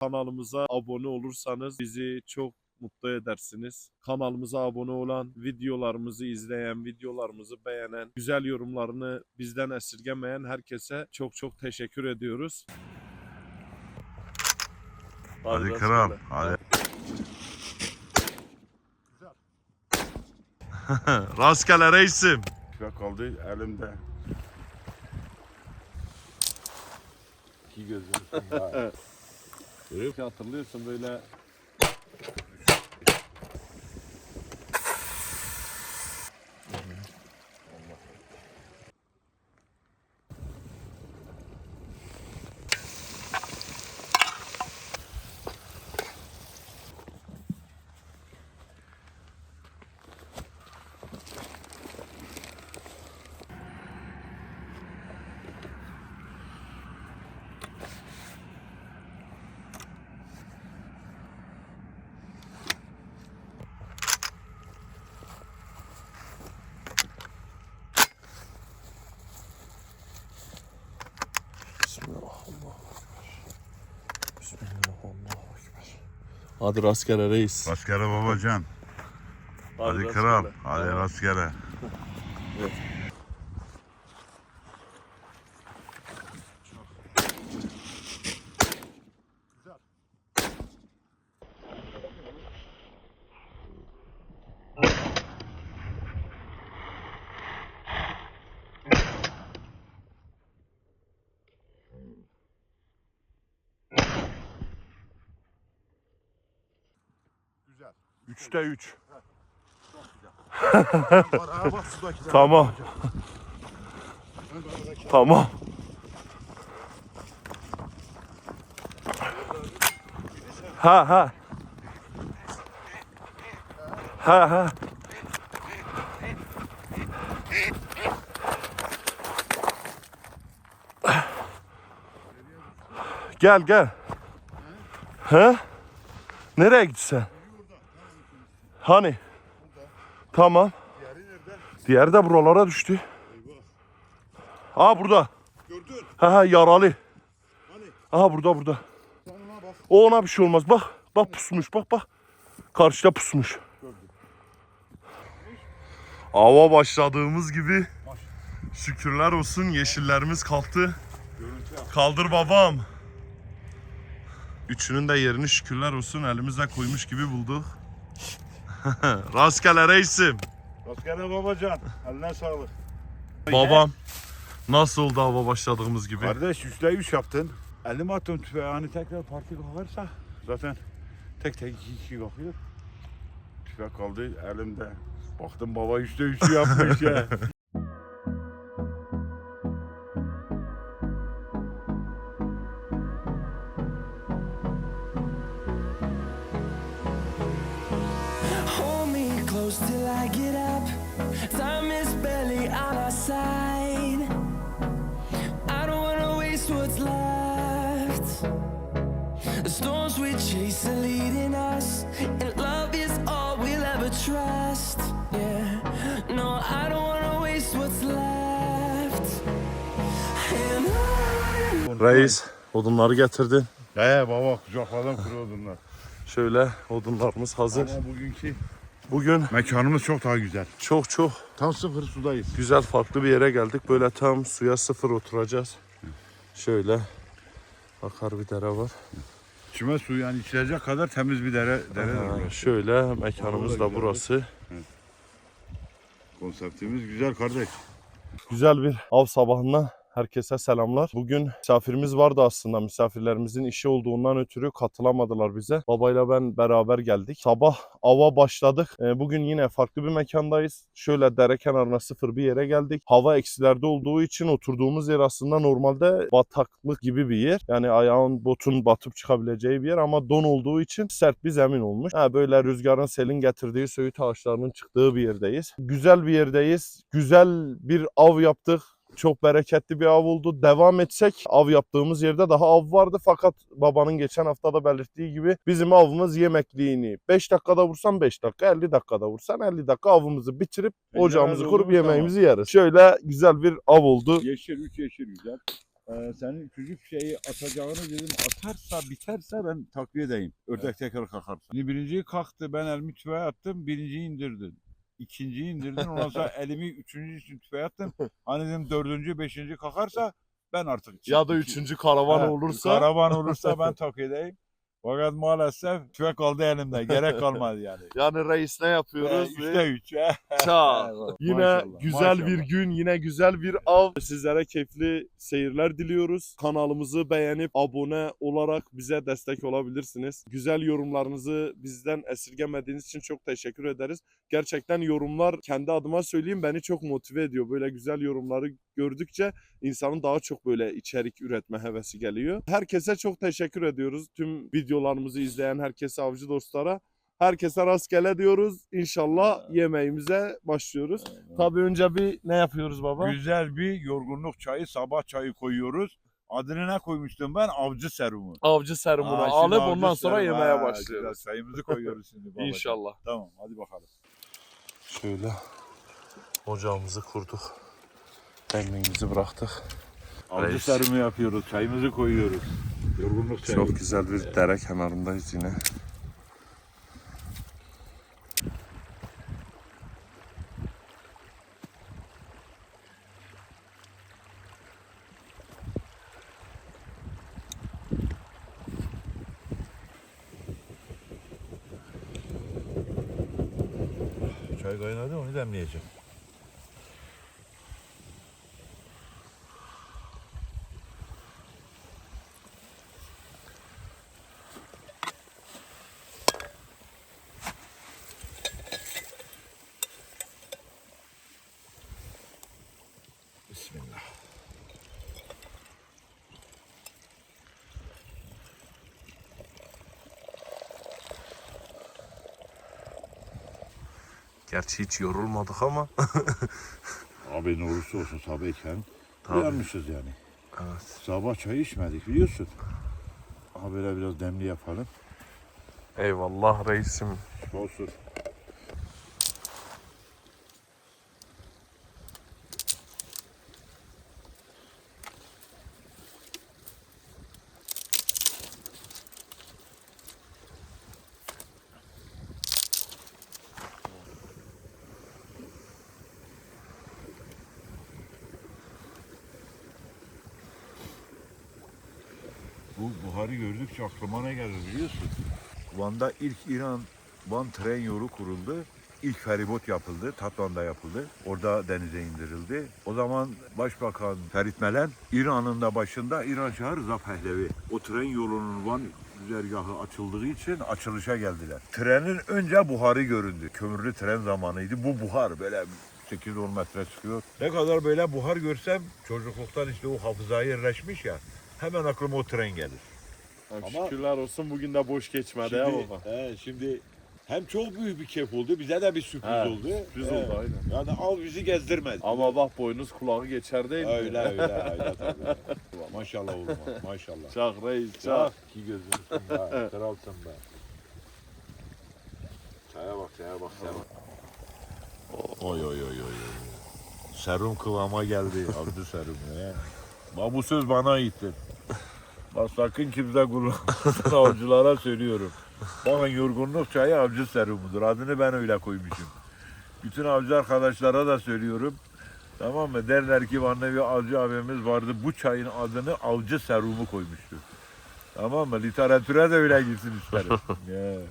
Kanalımıza abone olursanız bizi çok mutlu edersiniz. Kanalımıza abone olan, videolarımızı izleyen, videolarımızı beğenen, güzel yorumlarını bizden esirgemeyen herkese çok çok teşekkür ediyoruz. Hadi kral. Hadi. Rastgele reisim. Tüfek kaldı elimde. İki gözüm. Görüyor musun? Hatırlıyorsun böyle Hadi rastgele reis. Rastgele babacan. Hadi kral. Hadi rastgele. Üçte üç. Tamam. Tamam. Ha ha. Ha ha. Gel gel. He? Nereye gitsen? Hani? Tamam. Diğeri nerede? Diğeri de buralara düştü. Aa burada. Gördün. Ha ha yaralı. Hani? Aha burada burada. Sen ona bak. O ona bir şey olmaz. Bak. Bak pusmuş. Bak bak. Karşıda pusmuş. Ava başladığımız gibi şükürler olsun yeşillerimiz kalktı. Kaldır babam. Üçünün de yerini şükürler olsun elimizle koymuş gibi bulduk. Rastgele reisim. Rastgele babacan. Eline sağlık. Babam. Nasıl oldu hava başladığımız gibi? Kardeş üçte üç yaptın. Elime attım tüfeği. Hani tekrar parti kalkarsa zaten tek tek iki kişi kalkıyor. Tüfek kaldı elimde. Baktım baba üçte üçü yapmış ya. close till I get up. Time is barely on our side. I don't wanna waste what's left. The storms we chase are leading us, and love is all we'll ever trust. Yeah, no, I don't wanna waste what's left. And on Reis odunları getirdin. He baba kucakladım kuru odunlar. Şöyle odunlarımız hazır. Ama bugünkü Bugün mekanımız çok daha güzel. çok çok Tam sıfır sudayız. güzel farklı bir yere geldik. Böyle tam suya sıfır oturacağız. Şöyle akar bir dere var. İçime su yani içilecek kadar temiz bir dere, dere Ha, burası. şöyle mekanımız da burası. Konseptimiz güzel kardeş. Güzel bir av sabahından herkese selamlar. Bugün misafirimiz vardı aslında. Misafirlerimizin işi olduğundan ötürü katılamadılar bize. Babayla ben beraber geldik. Sabah ava başladık. Ee, Bugün yine farklı bir mekandayız. Şöyle dere kenarına sıfır bir yere geldik. Hava eksilerde olduğu için oturduğumuz yer aslında normalde bataklık gibi bir yer. Yani ayağın botun batıp çıkabileceği bir yer ama don olduğu için sert bir zemin olmuş. Ha, böyle rüzgarın selin getirdiği söğüt ağaçlarının çıktığı bir yerdeyiz. Güzel bir yerdeyiz. Güzel bir av yaptık. Çok bereketli bir av oldu. Devam etsek av yaptığımız yerde daha av vardı fakat babanın geçen haftada belirttiği gibi bizim avımız yemekliğini 5 dakikada vursan 5 dakika 50 dakikada vursan 50 dakika avımızı bitirip Bence ocağımızı kurup yemeğimizi yeriz. Şöyle güzel bir av oldu. Yeşil, üç yeşil güzel. Ee, senin küçük şeyi atacağını dedim atarsa biterse ben takviye edeyim. Ördek tekrar kalkarsa. Şimdi birinciyi kalktı ben elimi tüfeğe attım birinciyi indirdin. İkinciyi indirdin ondan sonra elimi üçüncü için tüfeğe attım. Hani dedim dördüncü beşinci kalkarsa ben artık Ya da üçüncü karavan Ha, olursa Karavan olursa ben takviye edeyim. Fakat maalesef tüfek kaldı elimde. Gerek kalmadı yani. yani reis ne yapıyoruz? Ee, Üçte üç. Çak. Yine Maşallah, güzel maşallah. bir gün, yine güzel bir av. Sizlere keyifli seyirler diliyoruz. Kanalımızı beğenip abone olarak bize destek olabilirsiniz. Güzel yorumlarınızı bizden esirgemediğiniz için çok teşekkür ederiz. Gerçekten yorumlar kendi adıma söyleyeyim beni çok motive ediyor. Böyle güzel yorumları gördükçe insanın daha çok böyle içerik üretme hevesi geliyor. Herkese çok teşekkür ediyoruz. Tüm videolarımızı izleyen herkese avcı dostlara. Herkese rastgele diyoruz. İnşallah yemeğimize başlıyoruz. Tabii önce bir ne yapıyoruz baba? Güzel bir yorgunluk çayı, sabah çayı koyuyoruz. Adını ne koymuştum ben? Avcı serumu. Avcı serumunu Aa, şimdi alıp avcı ondan sonra serumu. yemeğe Ha, başlıyoruz. güzel. Çayımızı koyuyoruz şimdi. babacığım. İnşallah. Tamam hadi bakalım. Şöyle ocağımızı kurduk. Ekmeğimizi bıraktık. Avcı Reis. yapıyoruz. Çayımızı koyuyoruz. Yorgunluk çayı. Çok güzel bir dere kenarındayız yine. Çay kaynadı onu demleyeceğim. Gerçi hiç yorulmadık ama. Abi ne olursa olsun sabahken Tabii. uyanmışız yani. Evet. Sabah çay içmedik biliyorsun. Böyle biraz demli yapalım. Eyvallah reisim. Olsun. Bu buharı gördükçe aklıma ne gelir biliyorsun? Van'da ilk İran Van tren yolu kuruldu. İlk feribot yapıldı, Tatvan'da yapıldı. Orada denize indirildi. O zaman Başbakan Ferit Melen, İran'ın da başında İran Şahı Rıza Pehlevi. O tren yolunun Van güzergahı açıldığı için açılışa geldiler. Trenin önce buharı göründü. Kömürlü tren zamanıydı. Bu buhar böyle 8-10 metre çıkıyor. Ne kadar böyle buhar görsem çocukluktan işte o hafızaya yerleşmiş ya. Hemen aklıma o tren gelir. Ama- Şükürler olsun bugün de boş geçmedi ya Şimdi, baba. he, şimdi hem çok büyük bir keyif oldu, bize de bir sürpriz He, oldu. Sürpriz He, oldu aynen. Yani av bizi gezdirmedi. Ama bak boynuz kulağı geçer değil mi? Öyle öyle öyle tabii. maşallah oğlum maşallah. Çak reis Çak çak. ki gözünüzün be, kralsın be. Çaya bak, çaya bak, çaya bak. Oy oy oy oy oy. Serum kıvama geldi, avcı serum ya. Bak bu söz bana aittir. Bak sakın kimse kullanmasın avcılara söylüyorum. Bakın yorgunluk çayı avcı serumudur. Adını ben öyle koymuşum. Bütün avcı arkadaşlara da söylüyorum. Tamam mı? Derler ki Van'da bir avcı abimiz vardı. Bu çayın adını avcı serumu koymuştu. Tamam mı? Literatüre de öyle gitsin isterim.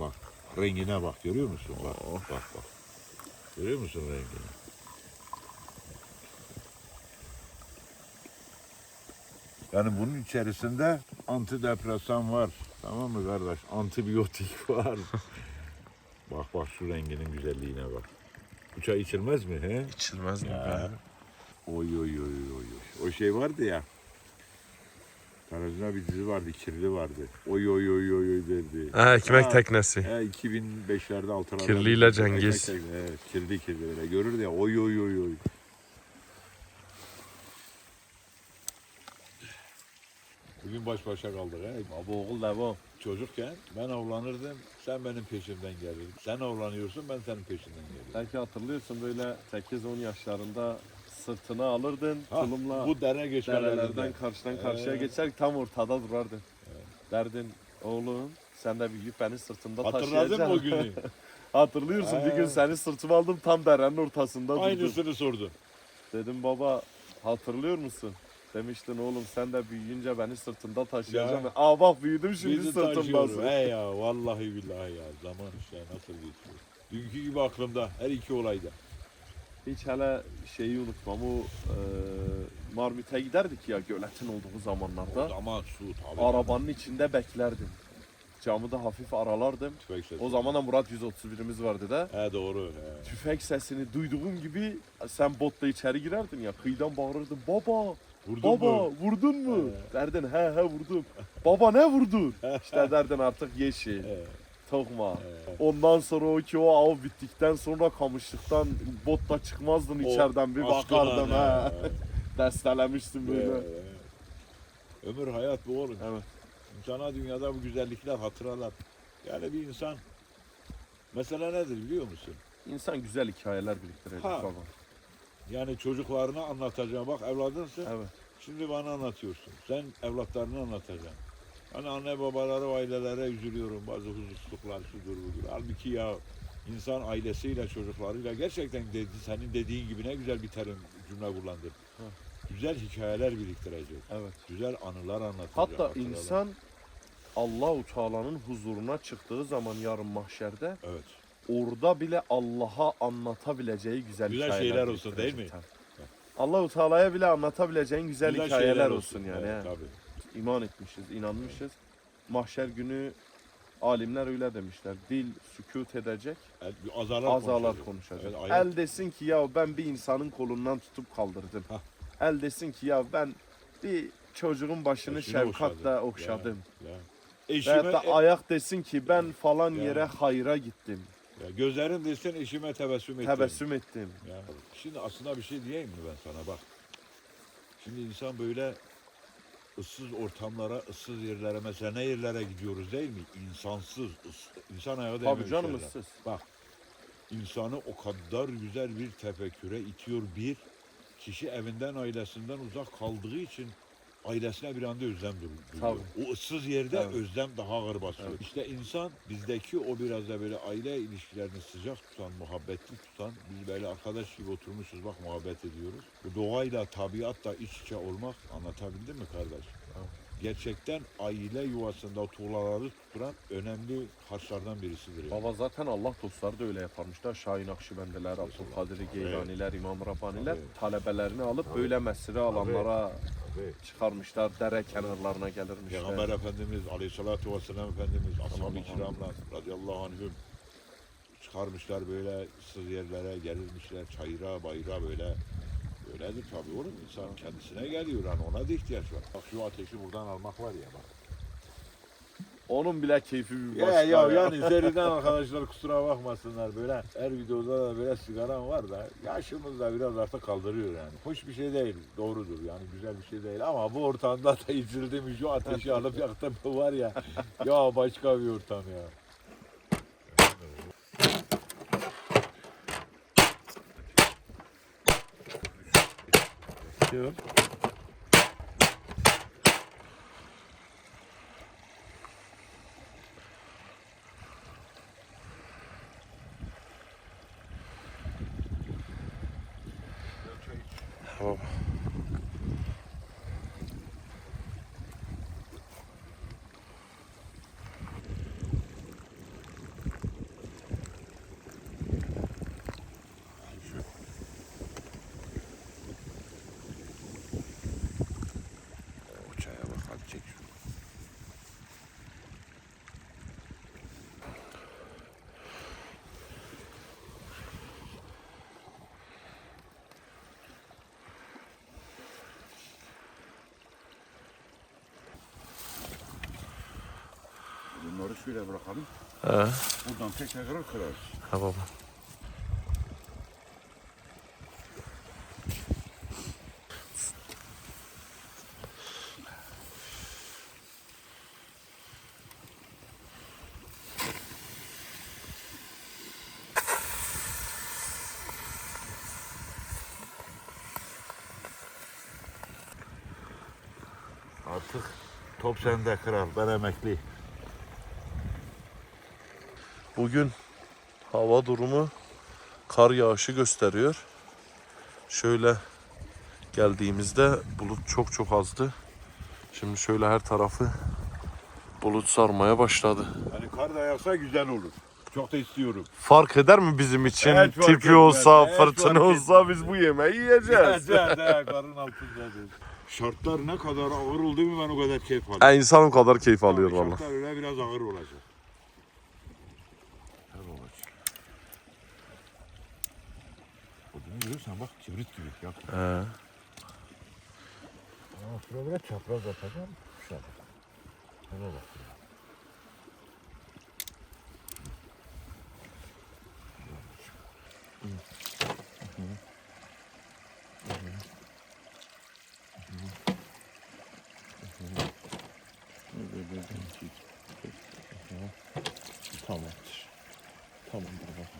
Bak rengine bak görüyor musun? Bak bak bak. Görüyor musun rengini? Yani bunun içerisinde antidepresan var. Tamam mı kardeş? Antibiyotik var. bak bak şu renginin güzelliğine bak. Bu çay içilmez mi he? İçilmez mi Ya. Oy oy oy oy oy. O şey vardı ya. Televizyonda bir dizi vardı, kirli vardı. Oy oy oy oy oy derdi. Ha, ekmek Ha. teknesi. He 2005'lerde altılarda. Kirliyle Cengiz. Evet, kirli kirli öyle görürdü ya. Oy oy oy oy. Bugün baş başa kaldık he. Baba oğul devam. Çocukken ben avlanırdım, sen benim peşimden gelirdin. Sen avlanıyorsun, ben senin peşinden geliyorum. Belki hatırlıyorsun böyle 8-10 yaşlarında sırtına alırdın. Ha, tulumla bu dere geçmelerinde. derelerden karşıdan karşıya Ee. geçer tam ortada durardın. Derdin oğlum sen de büyüyüp beni sırtında Hatırladın mı o günü? Hatırlıyorsun bir gün Ee. seni sırtıma aldım tam derenin ortasında durdum. Aynısını sordu. Dedim baba hatırlıyor musun? Demiştin oğlum sen de büyüyünce beni sırtında taşıyacaksın. Ya. Aa bak büyüdüm şimdi Bizi sırtımdasın. He ya vallahi billahi ya. Zaman işte nasıl geçiyor. Dünkü gibi aklımda her iki olayda. Hiç hele şeyi unutmam o e, Marmit'e giderdik ya göletin olduğu O zamanlarda. zaman su tabii. Arabanın içinde beklerdim. Camı da hafif aralardım. Tüfek sesi. O zaman da Murat 131'imiz vardı da. He doğru. He. Tüfek sesini duyduğum gibi sen botla içeri girerdin ya. Kıyıdan bağırırdın baba Vurdun baba mu? vurdun mu? He. Derdin he he vurdum. baba ne vurdun? işte derdin artık yeşil, He, tokma. he. Ondan sonra o ki o av bittikten sonra kamışlıktan botla çıkmazdın O içeriden bir bakardın ha. Destelemiştin böyle. He. Ömür hayat bu oğlum. Evet. İnsana dünyada bu güzellikler hatıralar. Yani bir insan mesela nedir biliyor musun? İnsan güzel hikayeler biriktirecek baba. Yani çocuklarına anlatacağım. Bak evladınsın. Evet. Şimdi bana anlatıyorsun. Sen evlatlarına anlatacaksın. Hani anne babaları ve ailelere üzülüyorum. Bazı huzursuzluklar şudur budur. Halbuki ya insan ailesiyle çocuklarıyla gerçekten dedi, senin dediğin gibi ne güzel bir terim cümle kullandın. Ha. Güzel hikayeler biriktirecek. Evet. Güzel anılar anlatacak. Hatta hatıralar. insan Allahu Teala'nın huzuruna çıktığı zaman yarın mahşerde Evet. Orada bile Allah'a anlatabileceği güzel, Güzel hikayeler şeyler olsun, değil mi? Allahu Teala'ya bile anlatabileceğin güzel, hikayeler olsun, yani. Evet, tabii. İman etmişiz, inanmışız. Mahşer günü alimler öyle demişler. Dil sükut edecek, El- Azalar, azalar konuşacak. Evet, ayak- El desin ki ya ben bir insanın kolundan tutup kaldırdım. Hah. El desin ki ya ben bir çocuğun başını Başını şefkatle okşadım. Ya. Veyahut Eşime, da ayak desin ki ben falan Ya. yere hayra gittim. Ya gözlerim desin eşime tebessüm ettim. Tebessüm ettim. Ya. Şimdi aslında bir şey diyeyim mi ben sana bak. Şimdi insan böyle ıssız ortamlara, ıssız yerlere mesela ne yerlere gidiyoruz değil mi? İnsansız, ıs- insan ayağı Tabii değmemiş canım yerler. ıssız. Bak insanı o kadar güzel bir tefekküre itiyor bir. Kişi evinden ailesinden uzak kaldığı için ailesine bir anda özlem du- duyuyor. O ıssız yerde Evet. özlem daha ağır basıyor. Evet. İşte insan bizdeki o biraz da böyle aile ilişkilerini sıcak tutan, muhabbetli tutan, biz böyle arkadaş gibi oturmuşuz bak muhabbet ediyoruz. Bu doğayla, tabiatla iç içe olmak anlatabildim mi kardeş? Evet. Gerçekten aile yuvasında tuğlaları tuturan önemli harçlardan birisidir. yani. Baba zaten Allah dostları da öyle yaparmışlar. Şahin Akşibendiler, Abdülkadir Geylaniler, İmam Rabbaniler Tabii. talebelerini alıp böyle mesire alanlara Çıkarmışlar. Dere kenarlarına gelirmişler. Peygamber Efendimiz Aleyhisselatü Vesselam Efendimiz Ashab-ı kiramla radıyallahu anhüm çıkarmışlar böyle ıssız yerlere gelirmişler çayıra bayıra böyle öyledir tabii oğlum insan kendisine geliyor hani ona da ihtiyaç var. Bak şu ateşi buradan almak var ya bak. Onun bile keyfi bir Ya, başka. ya yani seriden arkadaşlar kusura bakmasınlar böyle her videoda da böyle sigaram var da yaşımız da biraz artık kaldırıyor yani. Hoş bir şey değil doğrudur yani güzel bir şey değil ama bu ortamda da içildim şu ateşi alıp yaktım var ya ya başka bir ortam ya. Yok. Şöyle bırakalım. He. Buradan tekrar kırar kırarız. Ha baba. Artık top sende kral. Ben emekli. Bugün hava durumu kar yağışı gösteriyor. Şöyle geldiğimizde bulut çok çok azdı. Şimdi şöyle her tarafı bulut sarmaya başladı. Hani kar da yağsa güzel olur. Çok da istiyorum. Fark eder mi bizim için? Evet, fark Tipi etmez. olsa, Evet, fırtına fark olsa biz bu yemeği yiyeceğiz. karın altındadır. Şartlar ne kadar ağır oldu mu ben o kadar keyif alıyorum. E, insan o kadar keyif alıyor valla. Şartlar öyle biraz ağır olacak. Ağır olacak. Odunu görüyorsan bak kibrit gibi. Yak. He. Ama şuraya böyle çapraz atacağım. Şöyle. Şöyle bak. Tamamdır. Tamamdır baba.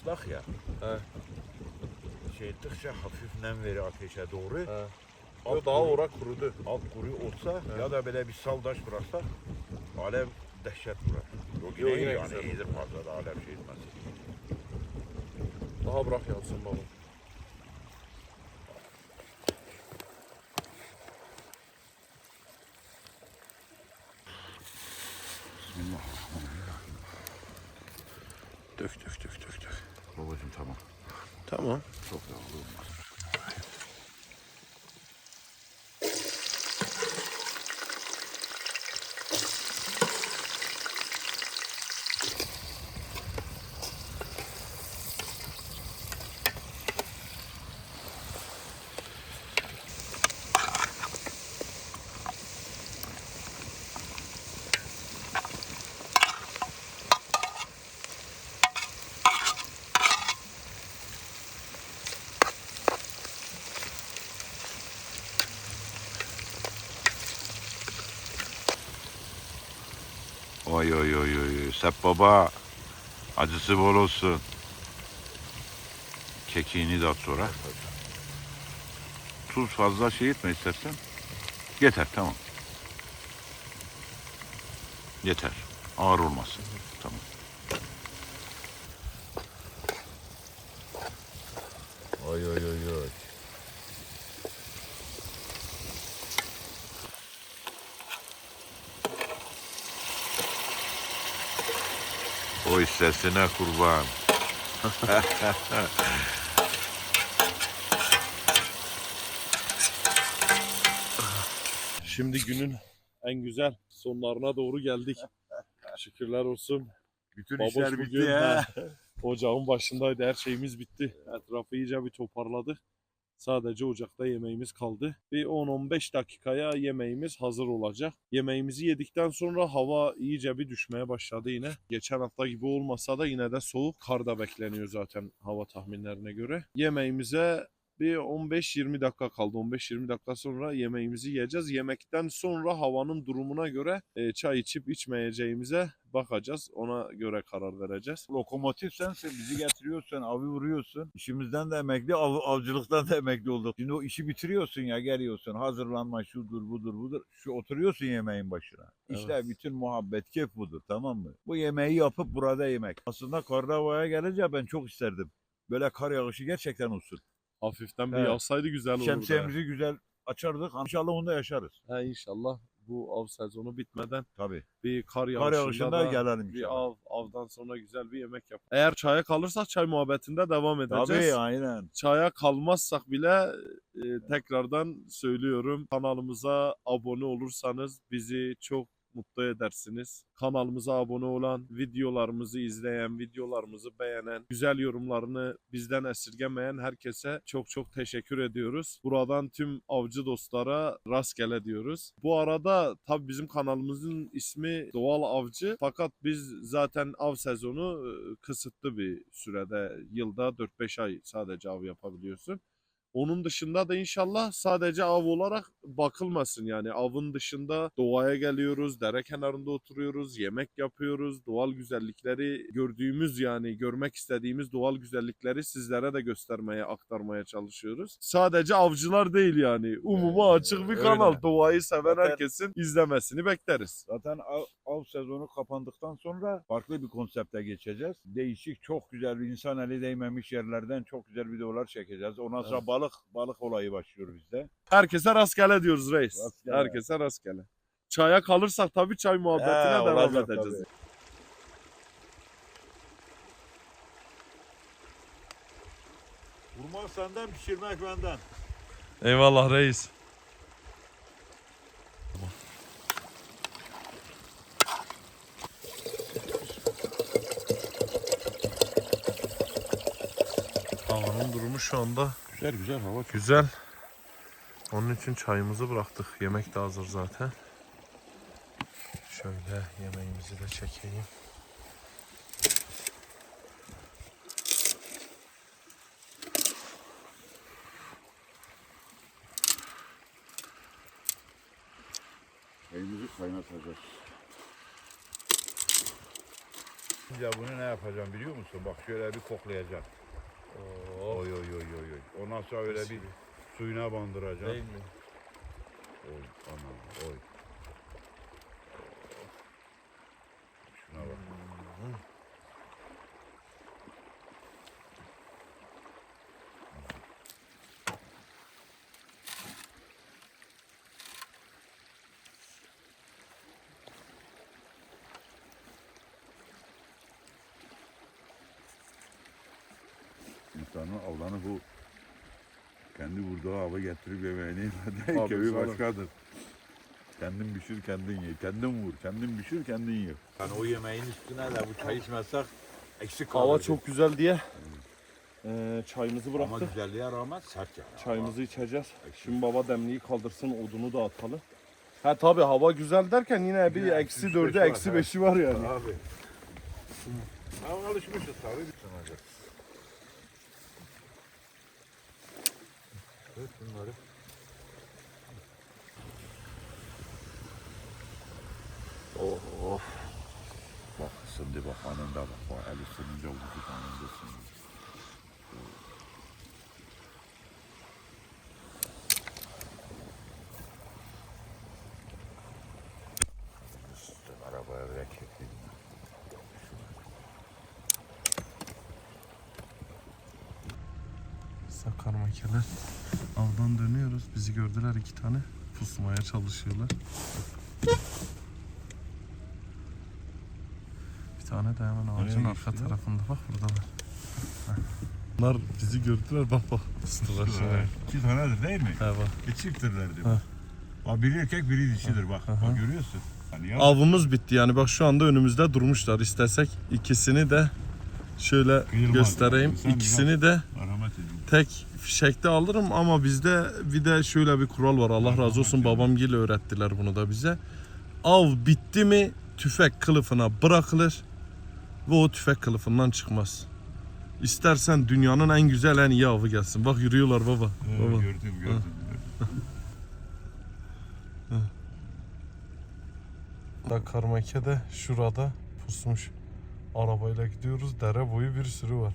Islak ya. He. Şey ettikçe hafif nem veriyor ateşe doğru. He. Alt daha kuru- ora kurudu. Alt kuru olsa ya da böyle bir saldaş bıraksak alem dehşet vurar. Yok yine, iyi yine yani güzel. iyidir fazla da alem şey etmez. Daha bırak yansın baba. Dök dök dök dök dök. Babacım tamam. Tamam. Çok yağlı olmaz. Oy oy oy oy. Sep baba. Acısı bol olsun. Kekiğini de at sonra. Tuz fazla şey etme istersen. Yeter tamam. Yeter. Ağır olmasın. Tamam. Oy oy oy oy. Sesine kurban. Şimdi günün en güzel sonlarına doğru geldik. Şükürler olsun. Bütün Baboş işler bitti bugün, ya. ocağın başındaydı. Her şeyimiz bitti. Etrafı iyice bir toparladık. Sadece ocakta yemeğimiz kaldı. Bir 10-15 dakikaya yemeğimiz hazır olacak. Yemeğimizi yedikten sonra hava iyice bir düşmeye başladı yine. Geçen hafta gibi olmasa da yine de soğuk. Kar da bekleniyor zaten hava tahminlerine göre. Yemeğimize bir 15-20 dakika kaldı. 15-20 dakika sonra yemeğimizi yiyeceğiz. Yemekten sonra havanın durumuna göre e, çay içip içmeyeceğimize bakacağız. Ona göre karar vereceğiz. Lokomotif sensin, bizi getiriyorsun, avı vuruyorsun. İşimizden de emekli, av, avcılıktan da emekli olduk. Şimdi o işi bitiriyorsun ya, geliyorsun, hazırlanma şudur budur budur. Şu oturuyorsun yemeğin başına. İşte Evet. bütün muhabbet, keyif budur tamam mı? Bu yemeği yapıp burada yemek. Aslında Karnava'ya gelince ben çok isterdim. Böyle kar yağışı gerçekten olsun. Hafiften bir Evet. yağsaydı güzel olurdu. Şemsiyemizi güzel açardık. İnşallah onu da yaşarız. He inşallah bu av sezonu bitmeden Tabii. bir kar Kar yağışında, yağışında da gelelim bir inşallah. av avdan sonra güzel bir yemek yap. Eğer çaya kalırsak çay muhabbetinde devam edeceğiz. Tabii aynen. Çaya kalmazsak bile e, tekrardan söylüyorum kanalımıza abone olursanız bizi çok mutlu edersiniz. Kanalımıza abone olan, videolarımızı izleyen, videolarımızı beğenen, güzel yorumlarını bizden esirgemeyen herkese çok çok teşekkür ediyoruz. Buradan tüm avcı dostlara rastgele diyoruz. Bu arada tabii bizim kanalımızın ismi Doğal Avcı fakat biz zaten av sezonu e, kısıtlı bir sürede yılda 4-5 ay sadece av yapabiliyorsun. Onun dışında da inşallah sadece av olarak bakılmasın yani avın dışında doğaya geliyoruz, dere kenarında oturuyoruz, yemek yapıyoruz, doğal güzellikleri gördüğümüz yani görmek istediğimiz doğal güzellikleri sizlere de göstermeye, aktarmaya çalışıyoruz. Sadece avcılar değil yani. Umuma Ee, açık bir öyle. kanal. Doğayı seven Zaten- herkesin izlemesini bekleriz. Zaten av, av sezonu kapandıktan sonra farklı bir konsepte geçeceğiz. Değişik, çok güzel, insan eli değmemiş yerlerden çok güzel videolar çekeceğiz. Ondan sonra Evet. balık balık olayı başlıyor bizde. Herkese rastgele diyoruz reis. Rastgele. Herkese rastgele. Çaya kalırsak tabii çay muhabbetine He, devam olacak edeceğiz. tabii. Vurmak senden, pişirmek benden. Eyvallah reis. Havanın durumu şu anda Güzel güzel hava. güzel. Onun için çayımızı bıraktık. Yemek de hazır zaten. Şöyle yemeğimizi de çekeyim. Çayımızı kaynatacağız. Ya bunu ne yapacağım biliyor musun? Bak şöyle bir koklayacağım. Oy oy oy oy oy. Ondan sonra öyle bir suyuna bandıracağım. Değil mi? Oy anam oy. Şuna bak. İnsanın avlanı bu kendi vurduğu hava getirip yemeğini yemeden köyü başkadır. Kendin pişir kendin ye. Kendin vur. Kendin pişir kendin ye. Yani o yemeğin üstüne de bu çay içmezsek eksik Hava çok güzel diye eee, çayımızı Ama bıraktık. güzelliğe rağmen sert yani. Çayımızı içeceğiz. Şimdi baba demliği kaldırsın odunu da atalım. Ha tabi hava güzel derken yine bir Yine eksi dördü eksi beşi var yani. Abi. Ama alışmışız tabii. Evet bunları. Oh, oh. Bak ısındı bak anında bak. bak el ısınınca vücut anında ısındı. Sakar makeler. Avdan dönüyoruz. Bizi gördüler iki tane. Pusmaya çalışıyorlar. Bir tane de hemen ağacın arka tarafında bak buradalar. Bunlar bizi gördüler bak bak. Pustular şuraya. İki tanedir değil mi? He bak. Çifttirlerdi. Ha. Bak biri erkek biri dişidir bak. Aha. Bak görüyorsun. Hani. Avımız bitti yani bak şu anda önümüzde durmuşlar. İstesek ikisini de Şöyle Kıyılmaz göstereyim. İkisini de. Tek fişekte alırım ama bizde bir de şöyle bir kural var. Allah razı olsun babam gibi öğrettiler bunu da bize. Av bitti mi tüfek kılıfına bırakılır ve o tüfek kılıfından çıkmaz. İstersen dünyanın en güzel en iyi avı gelsin. Bak yürüyorlar baba. Evet, baba. gördüm gördüm. gördüm. Da karmake de şurada pusmuş. Arabayla gidiyoruz. Dere boyu bir sürü var.